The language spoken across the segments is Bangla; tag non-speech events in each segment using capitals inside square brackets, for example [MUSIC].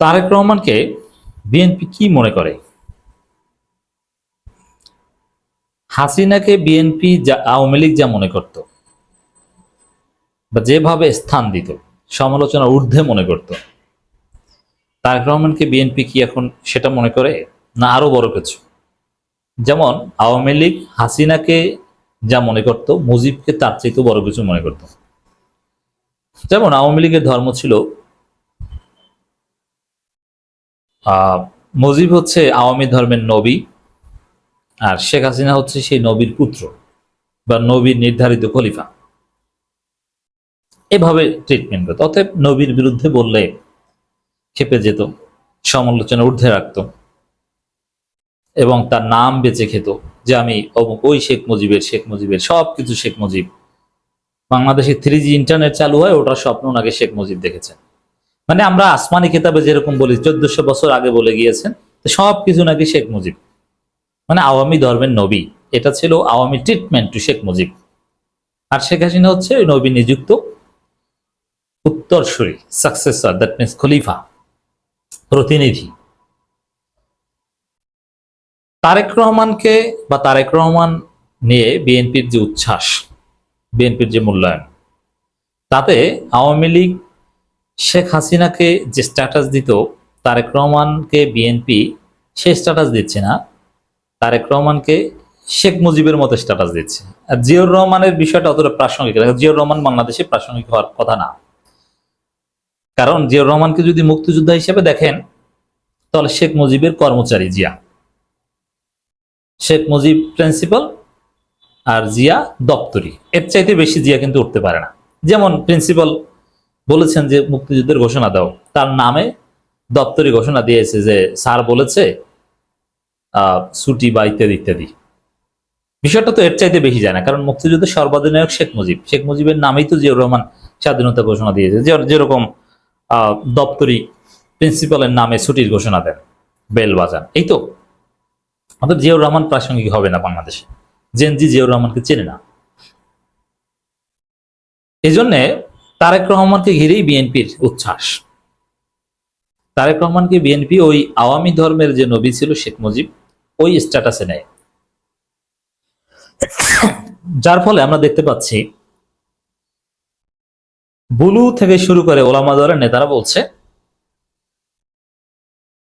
তারেক রহমানকে বিএনপি কি মনে করে? হাসিনাকে বিএনপি আওয়ামী লীগ যা মনে করত, বা যেভাবে স্থান দিত, সমালোচনার ঊর্ধ্বে মনে করত, তারেক রহমানকে বিএনপি কি এখন সেটা মনে করে? না, আরও বড় কিছু। যেমন, আওয়ামী লীগ হাসিনাকে যা মনে করত, মুজিবকে তার চাইতেও বড় কিছু মনে করত। যেমন, আওয়ামী লীগের ধর্ম ছিল মুজিব হচ্ছে আওয়ামী ধর্মের নবী, আর শেখ হাসিনা হচ্ছে সেই নবীর পুত্র বা নবীর নির্ধারিত খলিফা। এভাবে ট্রিটমেন্ট করতো। অতএব নবীর বিরুদ্ধে বললে খেপে যেত, সমালোচনা ঊর্ধ্বে রাখত এবং তার নাম বেঁচে খেত যে আমি অমুক ওই শেখ মুজিবের শেখ মুজিবের সব কিছু শেখ মুজিব। বাংলাদেশে থ্রি জি ইন্টারনেট চালু হয়, ওটার স্বপ্ন নাকি শেখ মুজিব দেখেছেন। মানে আমরা আসমানি কিতাবে যেরকম বলি, চোদ্দশো বছর আগে বলে গিয়েছেন সব কিছু নাকি শেখ মুজিব। মানে আওয়ামী ধর্মের নবী, এটা ছিল আওয়ামী ট্রিটমেন্ট টু শেখ মুজিব। আর শেখ হাসিনা হচ্ছে ওই নবী নিযুক্ত উত্তরসূরি সাকসেসর দ্যাট মিনস খলিফা, প্রতিনিধি। তারেক রহমানকে বা তারেক রহমান নিয়ে বিএনপির যে উচ্ছ্বাস, বিএনপির যে মূল্যায়ন, তাতে আওয়ামী লীগ শেখ হাসিনাকে যে স্ট্যাটাস দিত, তারেক রহমানকে বিএনপি সে স্ট্যাটাস দিচ্ছে না। তারেক রহমানকে শেখ মুজিবের মতো স্ট্যাটাস দিচ্ছে। আর জিয়র রহমানের বিষয়টা অতটা প্রাসঙ্গিক। জিয়র রহমান বাংলাদেশে প্রাসঙ্গিক হওয়ার কথা না। কারণ জিয়র রহমানকে যদি মুক্তিযোদ্ধা হিসেবে দেখেন, তাহলে শেখ মুজিবের কর্মচারী জিয়া। শেখ মুজিব প্রিন্সিপাল আর জিয়া দপ্তরি। এর চাইতে বেশি জিয়া কিন্তু উঠতে পারে না। যেমন প্রিন্সিপাল বলেছেন যে মুক্তিযুদ্ধের ঘোষণা দাও। তার নামে দপ্তরি ঘোষণা দিয়েছে যে স্যার বলেছে ছুটি বা ইত্যাদি ইত্যাদি। বিষয়টা তো এর চাইতে বেশি যায় না, কারণ মুক্তিযুদ্ধের সর্বাধিনায়ক শেখ মুজিব। শেখ মুজিবের নামেই তো জিয়াউর রহমান স্বাধীনতা ঘোষণা দিয়েছে যেরকম দপ্তরি প্রিন্সিপালের নামে ছুটির ঘোষণা দেন বেল বাজান এই তো। আমাদের জিয়াউর রহমান প্রাসঙ্গিক হবে না বাংলাদেশে। জেনজি জিয়াউর রহমানকে চেনে না। এই জন্যে তারেক রহমানকে ঘিরেই বিএনপির উচ্ছ্বাস। তারেক রহমানকে বিএনপি ওই আওয়ামী ধর্মের যে নবী ছিল শেখ মুজিব, ওই স্ট্যাটাসে নেয়। যার ফলে আমরা দেখতে পাচ্ছি, বুলু থেকে শুরু করে ওলামা দলের নেতারা বলছে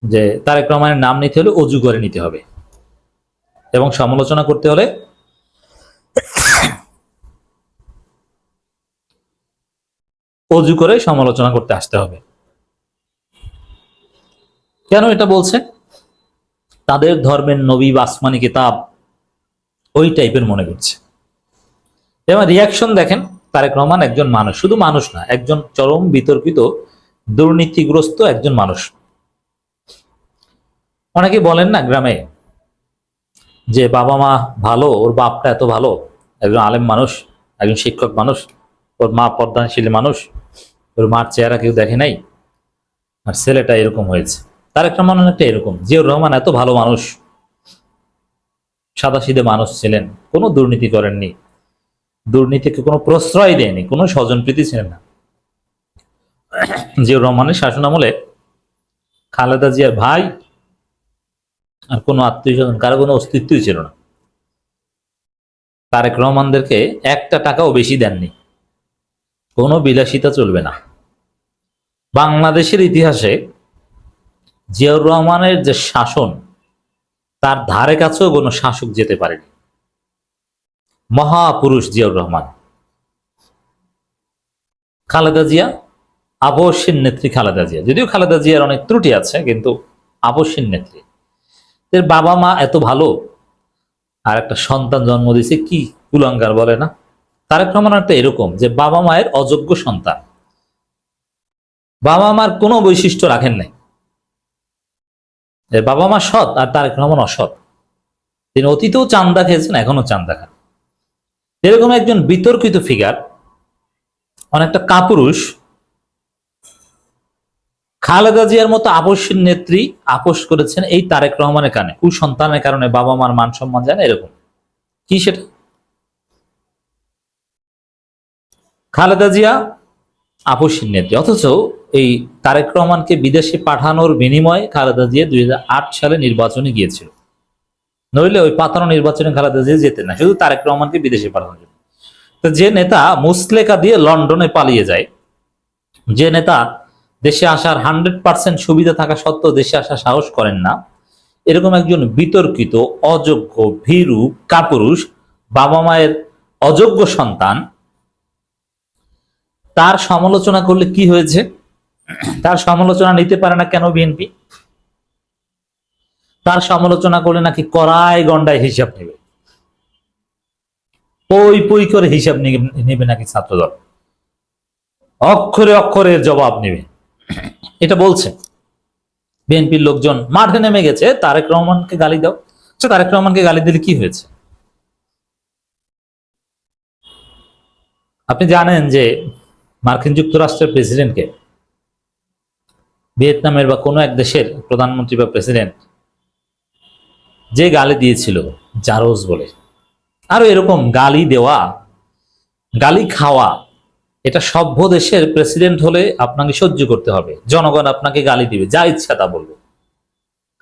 যে তারেক রহমানের নাম নিতে হলে অজু করে নিতে হবে এবং সমালোচনা করতে হলে অজু করে সমালোচনা করতে আসতে হবে। কেন এটা বলছে? তাদের ধর্মের নবী বা আসমানি কিতাব ওই টাইপের মনে করছে। যেমন রিয়াকশন দেখেন, তারেক রহমান একজন মানুষ, শুধু মানুষ না, একজন চরম বিতর্কিত, দুর্নীতিগ্রস্ত একজন মানুষ। অনেকে বলেন না গ্রামে যে বাবা মা ভালো, ওর বাপটা এত ভালো, একজন আলেম মানুষ, একজন শিক্ষক মানুষ, ওর মা পর্দানশীল মানুষ ওর মার চেহারা কেউ দেখে নাই? আর ছেলেটা এরকম হয়েছে। তারেক রহমান অনেকটা এরকম জিয়র রহমান এত ভালো মানুষ সাদা সিধে মানুষ ছিলেন, কোনো দুর্নীতি করেননি, দুর্নীতিকে কোনো প্রশ্রয় দেয়নি, কোনো স্বজনপ্রীতি ছিলেন না। জিয়র রহমানের শাসন আমলে খালেদা জিয়ার ভাই আর কোনো আত্মীয় স্বজন, কারও কোনো অস্তিত্বই ছিল না। তারেক রহমানদেরকে একটা টাকাও বেশি দেননি। কোনো বিলাসিতা চলবে না। বাংলাদেশের ইতিহাসে জিয়াউর রহমানের যে শাসন, তার ধারে কাছেও কোনো শাসক যেতে পারেনি। মহাপুরুষ জিয়াউর রহমান। খালেদা জিয়া আবশ্যিক নেত্রী খালেদা জিয়া। যদিও খালেদা জিয়ার অনেক ত্রুটি আছে, কিন্তু আবশ্যিক নেত্রী। এর বাবা মা এত ভালো, আর একটা সন্তান জন্ম দিয়েছে, কি কুলাঙ্গার বলে না? তারেক রহমান একটা এরকম যে বাবা মায়ের অযোগ্য সন্তান। বাবা মার কোনো বৈশিষ্ট্য রাখেন নাই। বাবা মা সৎ আর তারেক রহমান অসৎ। তিনি অতীতেও চান্দা খেয়েছেন এখনও চান্দা খান। এরকম একজন বিতর্কিত ফিগার অনেকটা কাপুরুষ, খালেদা জিয়ার মতো আপসীর নেত্রী আপোষ করেছেন এই তারেক রহমানের কানে। কুসন্তানের কারণে বাবা মার মান সম্মান জানে এরকম। কি সেটা? খালেদা জিয়া আপসীর নেত্রী। অথচ এই তারেক রহমানকে বিদেশে পাঠানোর বিনিময়ে খালেদা জিয়া দুই হাজার আট সালে নির্বাচনে গিয়েছিল। নইলে ওই পাতানো নির্বাচনে খালেদা জিয়া যেতে না, শুধু তারেক রহমানকে বিদেশে পাঠানোর জন্য। তো যে নেতা মুসলেকা দিয়ে লন্ডনে পালিয়ে যায়, যে নেতা দেশে আসার হান্ড্রেড পার্সেন্ট সুবিধা থাকা সত্ত্বেও দেশে আসার সাহস করেন না, এরকম একজন বিতর্কিত, অযোগ্য, ভীরু, কাপুরুষ, বাবা মায়ের অযোগ্য সন্তান তার সমালোচনা করলে কি হয়েছে? তার সমালোচনা নিতে পারে না কেন বিএনপি? তার সমালোচনা করলে নাকি কড়াই গন্ডায় হিসাব নেবে? পই পই করে হিসাব নেবে নাকি ছাত্রদল? অক্ষরে অক্ষরে জবাব নেবে। এটা বলছে। বিএনপির লোকজন মাঠে নেমে গেছে। তারেক রহমানকে গালি দাও। আচ্ছা তারেক রহমানকে গালি দিলে কি হয়েছে? আপনি জানেন যে মার্কিন যুক্তরাষ্ট্রের প্রেসিডেন্টকে। ভিয়েতনামের বা কোনো এক দেশের প্রধানমন্ত্রী বা প্রেসিডেন্ট যে গালি দিয়েছিল জারোজ বলে। আরও এরকম গালি দেওয়া, গালি খাওয়া, এটা সভ্য দেশের প্রেসিডেন্ট হলে আপনাকে সহ্য করতে হবে। জনগণ আপনাকে গালি দিবে, যা ইচ্ছা তা বলবে।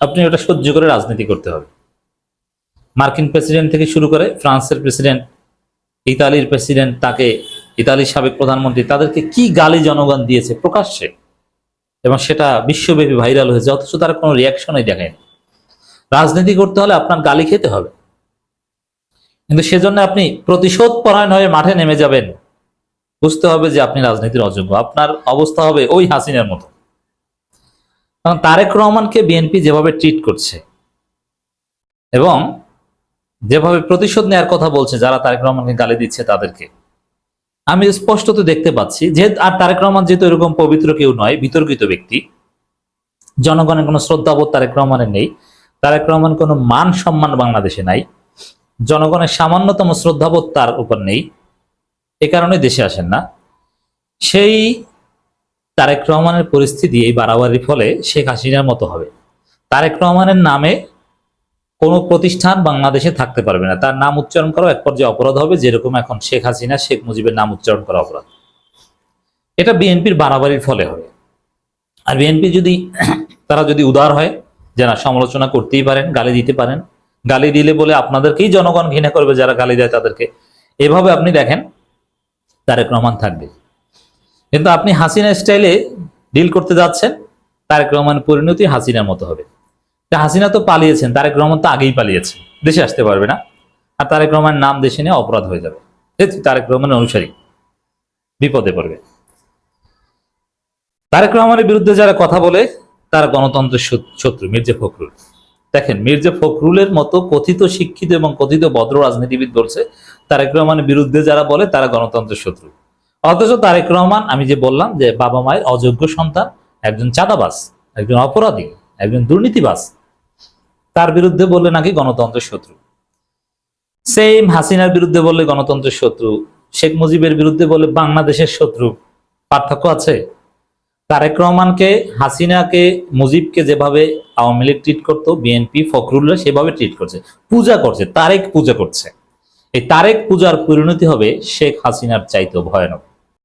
আপনি ওটা সহ্য করে রাজনীতি করতে হবে। মার্কিন প্রেসিডেন্ট থেকে শুরু করে ফ্রান্সের প্রেসিডেন্ট, ইতালির প্রেসিডেন্ট তাকে ইতালির সাবেক প্রধানমন্ত্রী তাদেরকে কি গালি জনগণ দিয়েছে প্রকাশ্যে? এবং সেটা বিশ্বব্যাপী ভাইরাল হয়েছে, অথচ তারা কোনো রিয়াকশনই দেখায়নি রাজনীতি করতে হলে আপনার গালি খেতে হবে। কিন্তু সেজন্য আপনি প্রতিশোধ পরায়ণ হয়ে মাঠে নেমে যাবেন। বুঝতে হবে যে আপনি রাজনীতির অযোগ্য। আপনার অবস্থা হবে ওই হাসিনার মতো। কারণ তারেক রহমানকে বিএনপি যেভাবে ট্রিট করছে, এবং যেভাবে প্রতিশোধ নেওয়ার কথা বলছে, যারা তারেক রহমানকে গালি দিচ্ছে তাদেরকে আমি স্পষ্টত দেখতে পাচ্ছি যে আর তারেক রহমান যেহেতু এরকম পবিত্র কেউ নয়, বিতর্কিত ব্যক্তি, জনগণের কোনো শ্রদ্ধাবোধ তারেক রহমানের নেই, তারেক রহমান কোনো মান সম্মান বাংলাদেশে নাই, জনগণের সামান্যতম শ্রদ্ধাবোধ তার উপর নেই, এ কারণে দেশে আসেন না। সেই তারেক রহমানের পরিস্থিতি এই বাড়াবাড়ির ফলে শেখ হাসিনার মতো হবে। তারেক রহমানের নামে কোনো প্রতিষ্ঠান বাংলাদেশে থাকতে পারবে না। তার নাম উচ্চারণ করা এক পর্যায়ে অপরাধ হবে, যেরকম এখন শেখ হাসিনা, শেখ মুজিবের নাম উচ্চারণ করা অপরাধ। এটা বিএনপির বাড়াবাড়ির ফলে হবে। আর বিএনপি যদি [CLEARS THROAT] তারা যদি উদার হয়, যে না, সমালোচনা করতেই পারেন, গালি দিতে পারেন, গালি দিলে বলে আপনাদেরকেই জনগণ ঘৃণা করবে যারা গালি দেয় তাদেরকে। এভাবে আপনি দেখেন, তারেক রহমান থাকবে। কিন্তু আপনি হাসিনা স্টাইলে ডিল করতে যাচ্ছেন, তারেক রহমানের পরিণতি হাসিনার মতো হবে। হাসিনা তো পালিয়েছেন, তারেক রহমান তো আগেই পালিয়েছে। দেশে আসতে পারবে না। আর তারেক রহমানের নাম দেশে নিয়ে অপরাধ হয়ে যাবে। তারেক রহমানের অনুসারী, বিপদে পড়বে। তারেক রহমানের বিরুদ্ধে যারা কথা বলে, তারা গণতন্ত্রের শত্রু- মির্জা ফখরুল। দেখেন, মির্জা ফখরুলের মতো কথিত শিক্ষিত এবং কথিত ভদ্র রাজনীতিবিদ বলছে, তারেক রহমানের বিরুদ্ধে যারা বলে, তারা গণতন্ত্রের শত্রু। অথচ তারেক রহমান, আমি যে বললাম যে বাবা মায়ের অযোগ্য সন্তান, একজন চাঁদাবাস একজন অপরাধী, একজন দুর্নীতিবাজ তার বিরুদ্ধে বললে নাকি গণতন্ত্রের শত্রু। সেম হাসিনার বিরুদ্ধে বললে গণতন্ত্রের শত্রু, শেখ মুজিবের বিরুদ্ধে বলে বাংলাদেশের শত্রু। পার্থক্য আছে? তারেক রহমানকে, হাসিনাকে, মুজিবকে যেভাবে আওয়ামী লীগ ট্রিট করতো বিএনপি ফখরুল্লাহ সেভাবে ট্রিট করছে। পূজা করছে, তারেক পূজা করছে। এই তারেক পূজার পরিণতি হবে শেখ হাসিনার চাইতেও ভয়ানক।